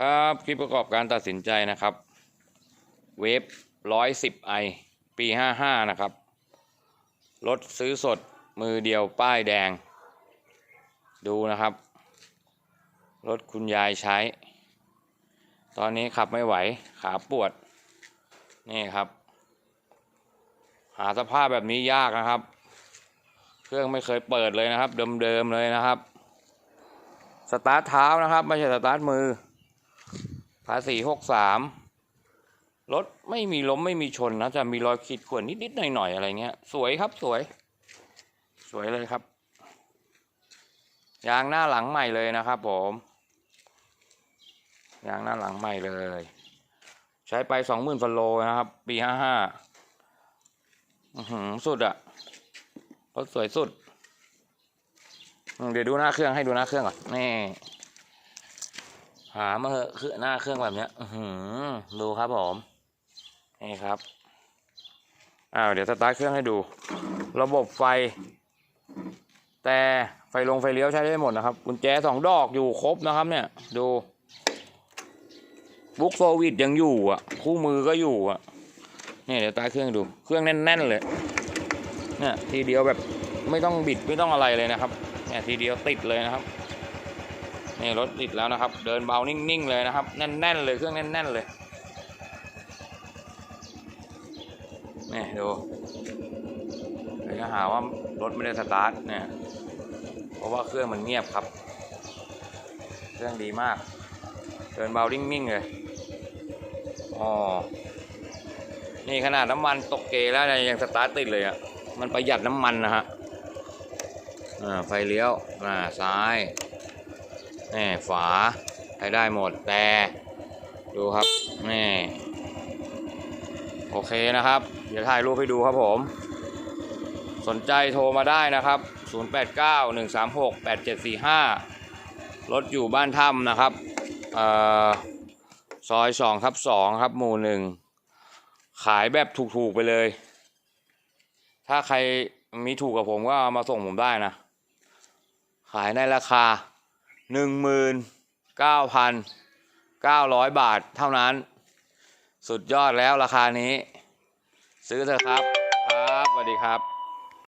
ครับคลิปประกอบการตัดสินใจนะครับเวฟร้อยสิบไอปีห้าห้านะครับ รถซื้อสดมือเดียวป้ายแดง ดูนะครับ รถคุณยายใช้ ตอนนี้ขับไม่ไหวขาปวด นี่ครับ หาสภาพแบบนี้ยากนะครับ เครื่องไม่เคยเปิดเลยนะครับ เดิมๆเลยนะครับ สตาร์ทเท้านะครับ ไม่ใช่สตาร์ทมือ ภาษีหกสามรถไม่มีล้มไม่มีชนนะจะมีรอยขีดข่วนนิดๆหน่อยๆอะไรเงี้ย สวยครับสวย สวยเลยครับ ยางหน้าหลังใหม่เลยนะครับผมยางหน้าหลังใหม่เลย ใช้ไปสองหมื่นฟโลนะครับ ปีห้าห้าสุดอะรถสวยสุด เดี๋ยวดูหน้าเครื่องให้ดูหน้าเครื่องก่อนนี่ หามาเหอะคือหน้าเครื่องแบบเนี้ยอือดูครับผมนี่ครับอ้าวเดี๋ยวสตาร์ทเครื่องให้ดู ระบบไฟ แต่ไฟลงไฟเลี้ยวใช้ได้หมดนะครับกุญแจสองดอกอยู่ครบนะครับ เนี่ย ดูบุ๊กโฟวิดยังอยู่อะ คู่มือก็อยู่อะเนี่ยเดี๋ยวตาเครื่องดู เครื่องแน่นๆเลยเนี่ยทีเดียวแบบไม่ต้องบิดไม่ต้องอะไรเลยนะครับเนี่ยทีเดียวติดเลยนะครับ นี่รถติดแล้วนะครับ เดินเบานิ่งๆเลยนะครับ แน่นๆเลยเครื่องแน่น ๆเลยนี่ดูเดี๋ยวจะหาว่ารถไม่ได้สตาร์ทเนี่ยเพราะว่าเครื่องมันเงียบครับ เครื่องดีมาก เดินเบานิ่งๆเลยอ๋อนี่ขนาดน้ำมันตกเกแล้วยยังสตาร์ทติดเลยอะ่ะมันประหยัดน้ำมันนะฮะอ่าไฟเลี้ยวอ่าซ้าย นี่ฝาใช้ได้หมดแต่ดูครับนี่โอเคนะครับ เดี๋ยวถ่ายรูปให้ดูครับผม สนใจโทรมาได้นะครับ 0891368745 รถอยู่บ้านถ้ำนะครับอ่อซอย2ทับ2ครับหมู่หนึ่งขายแบบถูกๆไปเลย ถ้าใครมีถูกกับผมก็มาส่งผมได้นะ ขายในราคา หนึ่งหมื่นเก้าพันเก้าร้อยบาทเท่านั้น สุดยอดแล้วราคานี้ ซื้อเถอะครับ ครับสวัสดีครับ